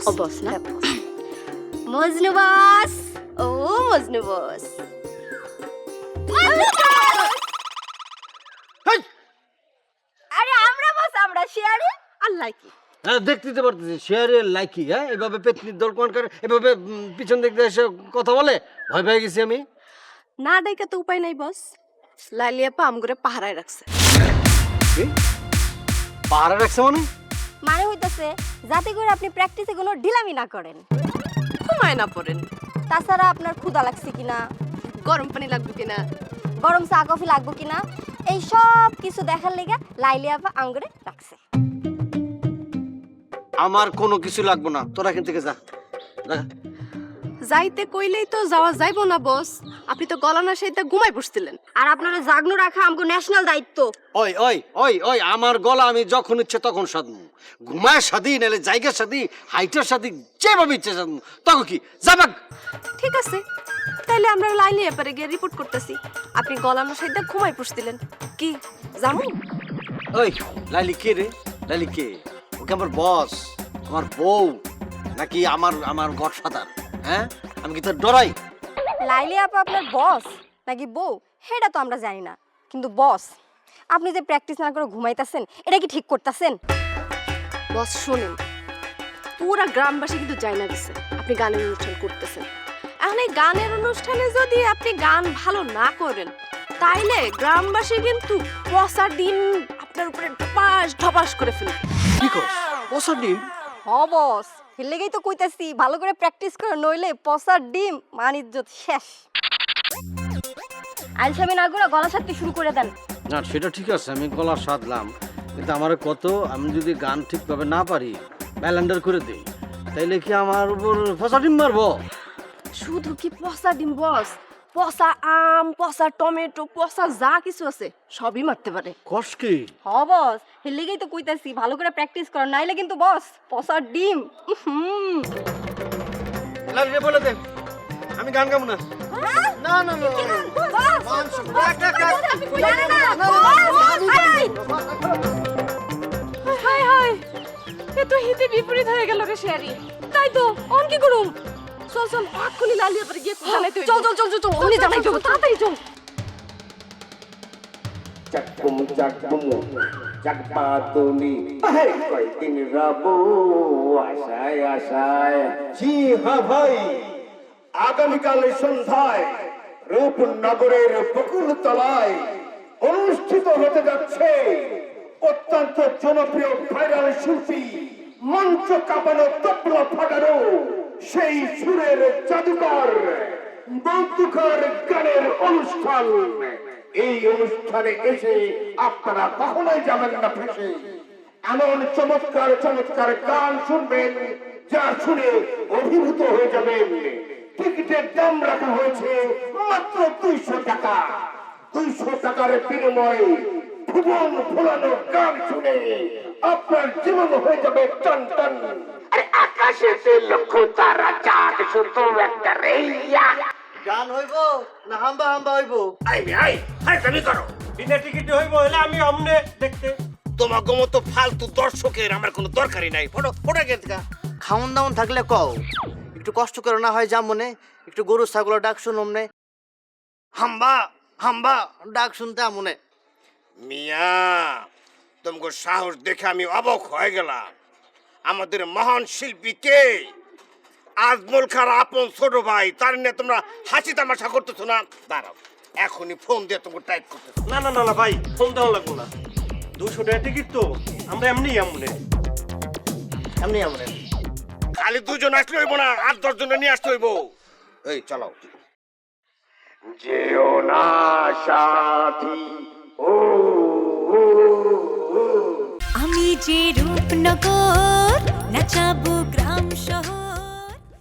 ও বস না মজনু বস ও মজনু বস! আরে আমরা বস আমরা শেয়ারে আল্লাহ কি হ্যাঁ দেখতে তো পারতেছি শেয়ারের লাইকি হ্যাঁ? এভাবে পেতনির দল কোন করে এভাবে পিছন দিক দিয়ে এসে কথা বলে? ভয় পেয়ে গেছি আমি। না ডাইকা তো উপায় নাই বস লালিয়া পা আমগুরে পাহারায় রাখছে। কি? পাহারা রাখছে মানে? মানে হইতেছে যাতে করে আপনি প্র্যাকটিসে কোনো ঢিলামি না করেন। ঘুমায় না পড়েন। তাছাড়া আপনার ক্ষুধা লাগছে কিনা? গরম পানি লাগবে কিনা? গরম চা কফি লাগবে কিনা? এই সব কিছু দেখার লেগে লাইলি আপা আঙ্গুরে রাখছে। আমার কোনো কিছু লাগবে না। তোরা এখান থেকে যা। যা। যাইতে কইলেই তো যাওয়া যাইবো না বস। আপনি তো গলা না সেইটা ঘুমাই বসছিলেন। আর আপনারা জাগনো রাখা আমগো ন্যাশনাল দায়িত্ব। ওই ওই ওই ওই আমার গলা আমি যখন ইচ্ছে তখন সাধমু। ঘুমায় সাদি নাহলে জায়গার সাদি হাইটের সাদি যেভাবে ইচ্ছে সাধমু তখন কি? যাবাক ঠিক আছে। তাইলে আমরা লাইনে এপারে গিয়ে রিপোর্ট করতেছি। আপনি গলা না সেইটা ঘুমাই বসছিলেন। কি জামু ওই লাইলি কে রে? লাইলি কে? ওকে আমার বস আমার বউ নাকি আমার আমার গডফাদার? হ্যাঁ? আমি কি তোর ডরাই? লাইলি আপা আপনার বস? নাকি বউ? সেটা তো আমরা জানি না। কিন্তু বস আপনি যে প্র্যাকটিস না করে ঘুমাইতেছেন এটা কি ঠিক করতেছেন? বস শোনেন পুরা গ্রামবাসী কিন্তু যাই না গেছে আপনি গানের অনুষ্ঠান করতেছেন। এখন এই গানের অনুষ্ঠানে যদি আপনি গান ভালো না করেন তাইলে গ্রামবাসী কিন্তু পসার দিন আপনার উপরে ঢপাস ঢপাস করে ফেলবে। কি কর বছর ডিম? হ বস। এর লেগেই তো কইতাছি ভালো করে প্র্যাকটিস করে নইলে পসার ডিম মান ইজ্জত শেষ। আলসামি না করে গলা সাথে শুরু করে দেন। না সেটা ঠিক আছে আমি গলা সাধলাম কিন্তু আমার কত আমি যদি গান ঠিকভাবে না পারি ব্যালেন্ডার করে দিই তাইলে কি আমার উপর পসা ডিম মারবো? শুধু কি পসা ডিম বস? পচা আম পচা টমেটো পচা যা কিছু আছে সবই মারতে পারে কষ কি হ বস এর লেগেই তো কইতাছি ভালো করে প্র্যাকটিস করো নাইলে কিন্তু বস পসার ডিম হুম লাগিয়ে বলে দেন আমি গান গাবো না না না না হাই হাই এ তো হিতে বিপরীত হয়ে গেল রে শেয়ারি তাই তো অন কি করুম চল চল এক্ষুনি লালিয়ে পরে গিয়ে চল চল চল চল চল উনি জানাই দেবো তাড়াতাড়ি চল চাকুম চাকুম চাকপাতুনি কয়দিন রবো আশায় আশায় জি হ্যাঁ ভাই আগামীকাল সন্ধ্যায় রূপনগরের বকুল তলায় অনুষ্ঠিত হতে যাচ্ছে অত্যন্ত জনপ্রিয় ভাইরাল শিল্পী মঞ্চ কাঁপানো তবলা ফাটানো সেই সুরের জাদুকর বৌদ্ধকর গানের অনুষ্ঠান। এই অনুষ্ঠানে এসে আপনারা কখনোই যাবেন না ফেসে এমন চমৎকার চমৎকার গান শুনবেন, যা শুনে অভিভূত হয়ে যাবেন। টিকিটের দাম রাখা হয়েছে মাত্র দুইশো টাকা। দুইশো টাকার বিনিময়ে ভুবন ভোলানো গান শুনে আপনার জীবন হয়ে যাবে টান টান আরে আকাশে সে লক্ষ্য তারা চাঁদ শুধু একটা রেইয়া। গান হইব না হাম্বা হাম্বা হইব? আই আই আই তুমি করো। বিনা টিকিটে হইব হলে আমি অমনে দেখতে। তোমাকে মতো ফালতু দর্শকের আমার কোনো দরকারই নাই। ফটো ফটো গেছে খাওন দাওন থাকলে কও। একটু কষ্ট করে না হয় যা মনে। একটু গরু ছাগলের ডাক শুনুম নে হাম্বা হাম্বা। ডাক শুনতে মনে। মিয়া তোমাকে সাহস দেখে আমি অবাক হয়ে গেলাম। আমাদের মহান শিল্পী কে? আজমল খার আপন ছোট ভাই তার নিয়ে তোমরা হাসি তামাশা করতেছো না? দাঁড়াও এখনই ফোন দিয়ে তোমাকে টাইপ করতেছো। না না না না ভাই ফোন দেওয়া লাগবো না। দুশো টাকা টিকিট তো আমরা এমনি এমনে। এমনি আমনে খালি দুজন আসলে হইব না আট দশ জন নিয়ে আসতে হইব। এই চালাও। যেও না সাথী ও। যে রূপনগর নাচাবো গ্রাম শহর।